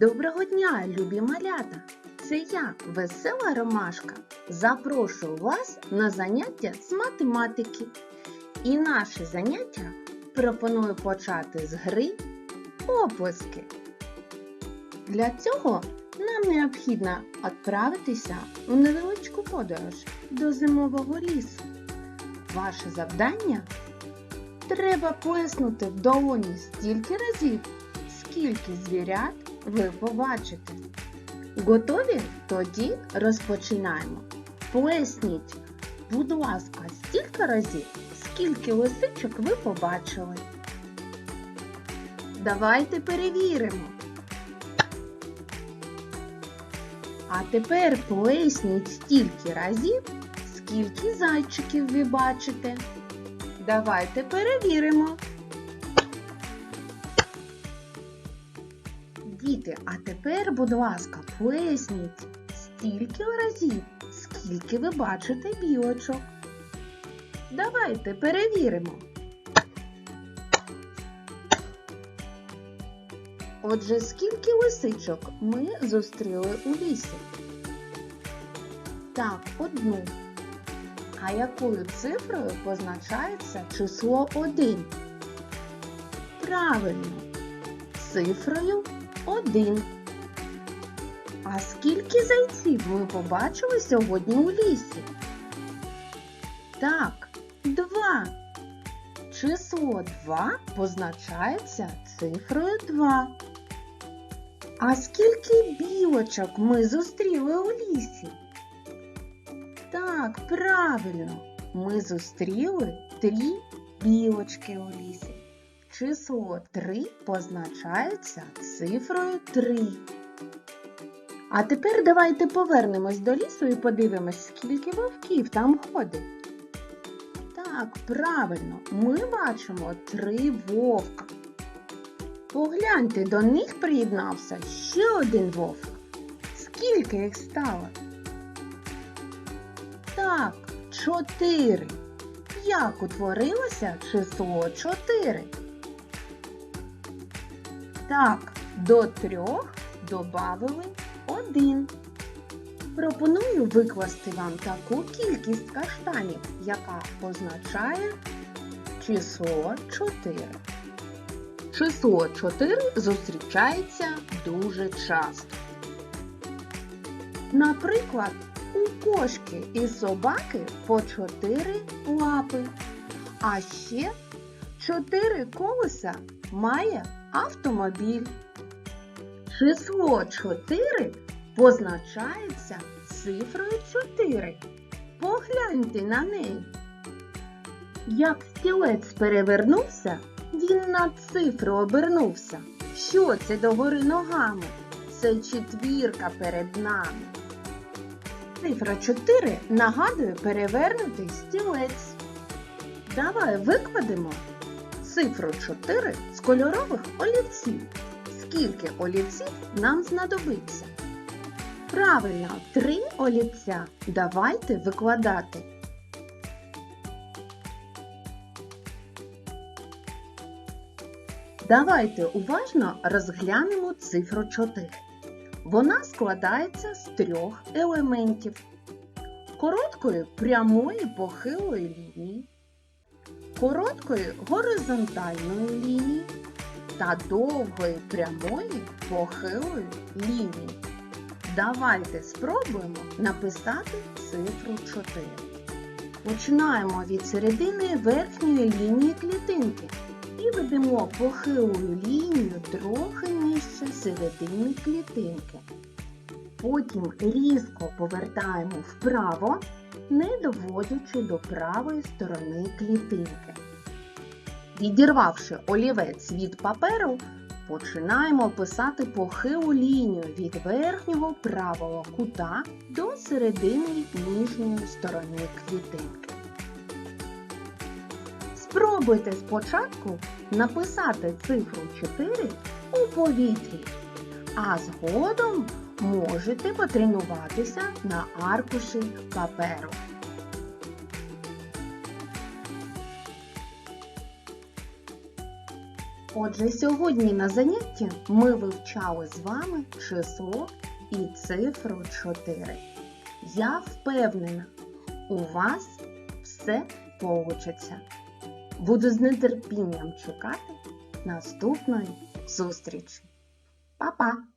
Доброго дня, любі малята! Це я, весела Ромашка. Запрошую вас на заняття з математики. І наше заняття пропоную почати з гри оплески. Для цього нам необхідно відправитися у невеличку подорож до зимового лісу. Ваше завдання треба плеснути в долоні стільки разів, скільки звірят ви побачите. Готові? Тоді розпочинаємо. Плесніть, будь ласка, стільки разів, скільки лисичок ви побачили. Давайте перевіримо. А тепер плесніть стільки разів, скільки зайчиків ви бачите. Давайте перевіримо. Діти, а тепер, будь ласка, плесніть стільки разів, скільки ви бачите білочок. Давайте перевіримо. Отже, скільки лисичок ми зустріли у лісі? Так, одну. А якою цифрою позначається число 1? Правильно, цифрою 1. А скільки зайців ми побачили сьогодні у лісі? Так, 2. Число 2 позначається цифрою 2. А скільки білочок ми зустріли у лісі? Так, правильно, ми зустріли три білочки у лісі. Число 3 позначається цифрою 3. А тепер давайте повернемось до лісу і подивимось, скільки вовків там ходить. Так, правильно, ми бачимо три вовка. Погляньте, до них приєднався ще один вовк. Скільки їх стало? Так, чотири. Як утворилося число 4? Так, до трьох добавили один. Пропоную викласти вам таку кількість каштанів, яка позначає число 4. Число 4 зустрічається дуже часто. Наприклад, у кошки і собаки по 4 лапи, а ще 4 колеса має автомобіль. Число 4 позначається цифрою 4. Погляньте на неї. Як стілець перевернувся, він на цифру обернувся. Що це догори ногами? Це четвірка перед нами. Цифра 4 нагадує перевернутий стілець. Давай викладемо цифру 4 з кольорових олівців. Скільки олівців нам знадобиться? Правильно, три олівця. Давайте викладати. Давайте уважно розглянемо цифру 4. Вона складається з трьох елементів. Короткої прямої похилої лінії, короткої горизонтальної лінії та довгої прямої похилої лінії. Давайте спробуємо написати цифру 4. Починаємо від середини верхньої лінії клітинки і ведемо похилою лінію трохи нижче середини клітинки. Потім різко повертаємо вправо, не доводячи до правої сторони клітинки. Відірвавши олівець від паперу, починаємо писати похилу лінію від верхнього правого кута до середини нижньої сторони клітинки. Спробуйте спочатку написати цифру 4 у повітрі, а згодом можете потренуватися на аркуші паперу. Отже, сьогодні на занятті ми вивчали з вами число і цифру 4. Я впевнена, у вас все получиться. Буду з нетерпінням чекати наступної зустрічі. 爸爸。